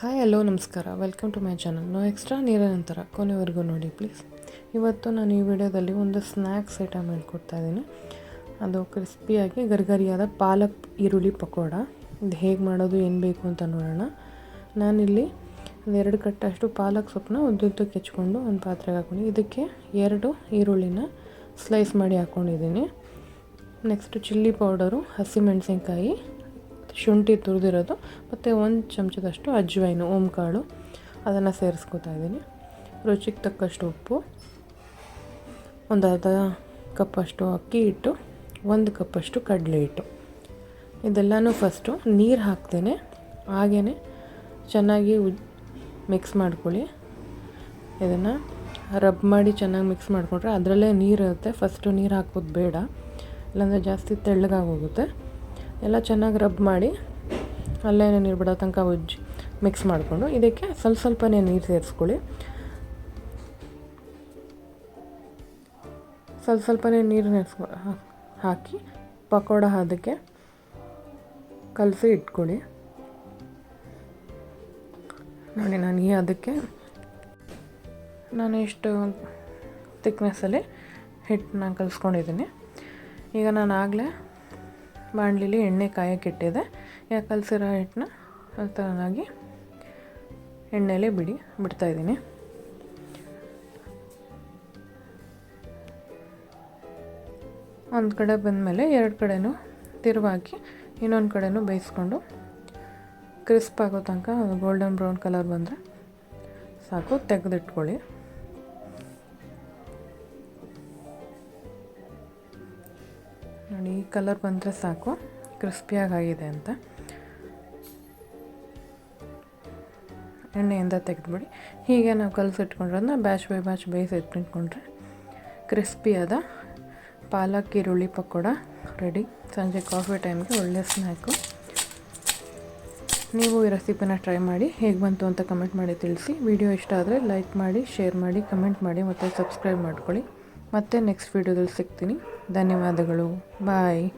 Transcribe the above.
Hi, hello, ನಮಸ್ಕಾರ. Welcome to my channel no extra ನೀರ ನಂತರ ಕೊನೆವರೆಗೂ ನೋಡಿ ಪ್ಲೀಸ್ ಇವತ್ತು ನಾನು ಈ ವಿಡಿಯೋದಲ್ಲಿ ಒಂದು ಸ್ನ್ಯಾಕ್ಸ್ ಐಟಮ್ ಹೇಳ್ಕೊಡ್ತಾ ಇದ್ದೀನಿ. ಅದು ಕ್ರಿಸ್ಪಿಯಾಗಿ ಗರ್ಗರಿಯಾದ ಪಾಲಕ್ ಈರುಳ್ಳಿ ಪಕೋಡ. ಇದು ಹೇಗೆ ಮಾಡೋದು, ಏನು ಬೇಕು ಅಂತ ನೋಡೋಣ. ನಾನಿಲ್ಲಿ ಒಂದು ಎರಡು ಕಟ್ಟಷ್ಟು ಪಾಲಕ್ ಸೊಪ್ಪನ್ನ ಉದ್ದುದ್ದಕ್ಕೆ ಕೆಚ್ಕೊಂಡು ಒಂದು ಪಾತ್ರೆಗೆ ಹಾಕೊಂಡು ಇದಕ್ಕೆ ಎರಡು ಈರುಳ್ಳಿನ ಸ್ಲೈಸ್ ಮಾಡಿ ಹಾಕ್ಕೊಂಡಿದ್ದೀನಿ ನೆಕ್ಸ್ಟು ಚಿಲ್ಲಿ ಪೌಡರು ಹಸಿಮೆಣಸಿನ್ಕಾಯಿ ಶುಂಠಿ ತುರಿದಿರೋದು. ಮತ್ತು ಒಂದು ಚಮಚದಷ್ಟು ಅಜ್ವೈನು, ಓಂಕಾಳು, ಅದನ್ನು ಸೇರಿಸ್ಕೊತಾ ಇದ್ದೀನಿ. ರುಚಿಗೆ ತಕ್ಕಷ್ಟು ಉಪ್ಪು, ಒಂದು ಅರ್ಧ ಕಪ್ಪಷ್ಟು ಅಕ್ಕಿ ಹಿಟ್ಟು, ಒಂದು ಕಪ್ಪಷ್ಟು ಕಡಲೆ ಹಿಟ್ಟು. ಇದೆಲ್ಲನೂ ಫಸ್ಟು ನೀರು ಹಾಕ್ತೇನೆ. ಹಾಗೇ ಚೆನ್ನಾಗಿ ಮಿಕ್ಸ್ ಮಾಡ್ಕೊಳ್ಳಿ. ಇದನ್ನು ರಬ್ ಮಾಡಿ ಚೆನ್ನಾಗಿ ಮಿಕ್ಸ್ ಮಾಡಿಕೊಂಡ್ರೆ ಅದರಲ್ಲೇ ನೀರು ಇರುತ್ತೆ. ಫಸ್ಟು ನೀರು ಹಾಕೋದು ಬೇಡ. ಇಲ್ಲಾಂದರೆ ಜಾಸ್ತಿ ತೆಳ್ಳಗಾಗೋಗುತ್ತೆ ಎಲ್ಲ ಚೆನ್ನಾಗಿ ರಬ್ ಮಾಡಿ ಅಲ್ಲೇನೇ ನೀರು ಬಿಡೋ ತನಕ ಉಜ್ಜಿ ಮಿಕ್ಸ್ ಮಾಡಿಕೊಂಡು ಇದಕ್ಕೆ ಸ್ವಲ್ಪ ಸ್ವಲ್ಪನೇ ನೀರು ಸೇರಿಸ್ಕೊಳ್ಳಿ. ಸ್ವಲ್ಪ ಸ್ವಲ್ಪನೇ ನೀರು ನೆನೆಸ್ಕೊ ಹಾಕಿ ಪಕೋಡ ಅದಕ್ಕೆ ಕಲಸಿ ಇಟ್ಕೊಳ್ಳಿ. ನೋಡಿ, ನಾನು ಈ ಅದಕ್ಕೆ ನಾನು ಇಷ್ಟು ತಿಕ್ನೆಸ್ಸಲ್ಲಿ ನಾನು ಕಲಿಸ್ಕೊಂಡಿದ್ದೀನಿ. ಈಗ ನಾನು ಆಗಲೇ ಬಾಣಲಿಲಿ ಎಣ್ಣೆ ಕಾಯೋಕ್ಕಿಟ್ಟಿದೆ. ಕಲಸಿರೋ ಹಿಟ್ಟನ್ನ ಚೆನ್ನಾಗಿ ಎಣ್ಣೆಲೇ ಬಿಡಿ ಬಿಡ್ತಾಯಿದ್ದೀನಿ ಒಂದು ಕಡೆ ಬಂದಮೇಲೆ ಎರಡು ಕಡೆನೂ ತಿರುವಾಕಿ ಇನ್ನೊಂದು ಕಡೆನೂ ಬೇಯಿಸ್ಕೊಂಡು ಕ್ರಿಸ್ಪ್ ಆಗೋ ತನಕ ಗೋಲ್ಡನ್ ಬ್ರೌನ್ ಕಲರ್ ಬಂದರೆ ಸಾಕು, ತೆಗೆದಿಟ್ಕೊಳ್ಳಿ. ನೋಡಿ, ಈ ಕಲರ್ ಬಂದರೆ ಸಾಕು. ಕ್ರಿಸ್ಪಿಯಾಗಿ ಆಗಿದೆ ಅಂತ. ಎಣ್ಣೆಯಿಂದ ತೆಗೆದುಬಿಡಿ. ಹೀಗೆ ನಾವು ಕಲಸಿಟ್ಕೊಂಡ್ರನ್ನ ಬ್ಯಾಚ್ ಬೈ ಬ್ಯಾಚ್ ಬೇಯಿಸಿ ಇಟ್ಕೊಂಡ್ರೆ ಕ್ರಿಸ್ಪಿಯಾದ ಪಾಲಕ್ ಈರುಳ್ಳಿ ಪಕೋಡ ರೆಡಿ. ಸಂಜೆ ಕಾಫಿ ಟೈಮ್ಗೆ ಒಳ್ಳೆಯ ಸ್ನ್ಯಾಕು. ನೀವು ಈ ರೆಸಿಪಿನ ಟ್ರೈ ಮಾಡಿ, ಹೇಗೆ ಬಂತು ಅಂತ ಕಮೆಂಟ್ ಮಾಡಿ ತಿಳಿಸಿ. ವಿಡಿಯೋ ಇಷ್ಟ ಆದರೆ ಲೈಕ್ ಮಾಡಿ, ಶೇರ್ ಮಾಡಿ, ಕಮೆಂಟ್ ಮಾಡಿ ಮತ್ತು ಸಬ್ಸ್ಕ್ರೈಬ್ ಮಾಡ್ಕೊಳ್ಳಿ. ಮತ್ತೆ ನೆಕ್ಸ್ಟ್ ವೀಡಿಯೋದಲ್ಲಿ ಸಿಗ್ತೀನಿ. ಧನ್ಯವಾದಗಳು. ಬಾಯ್.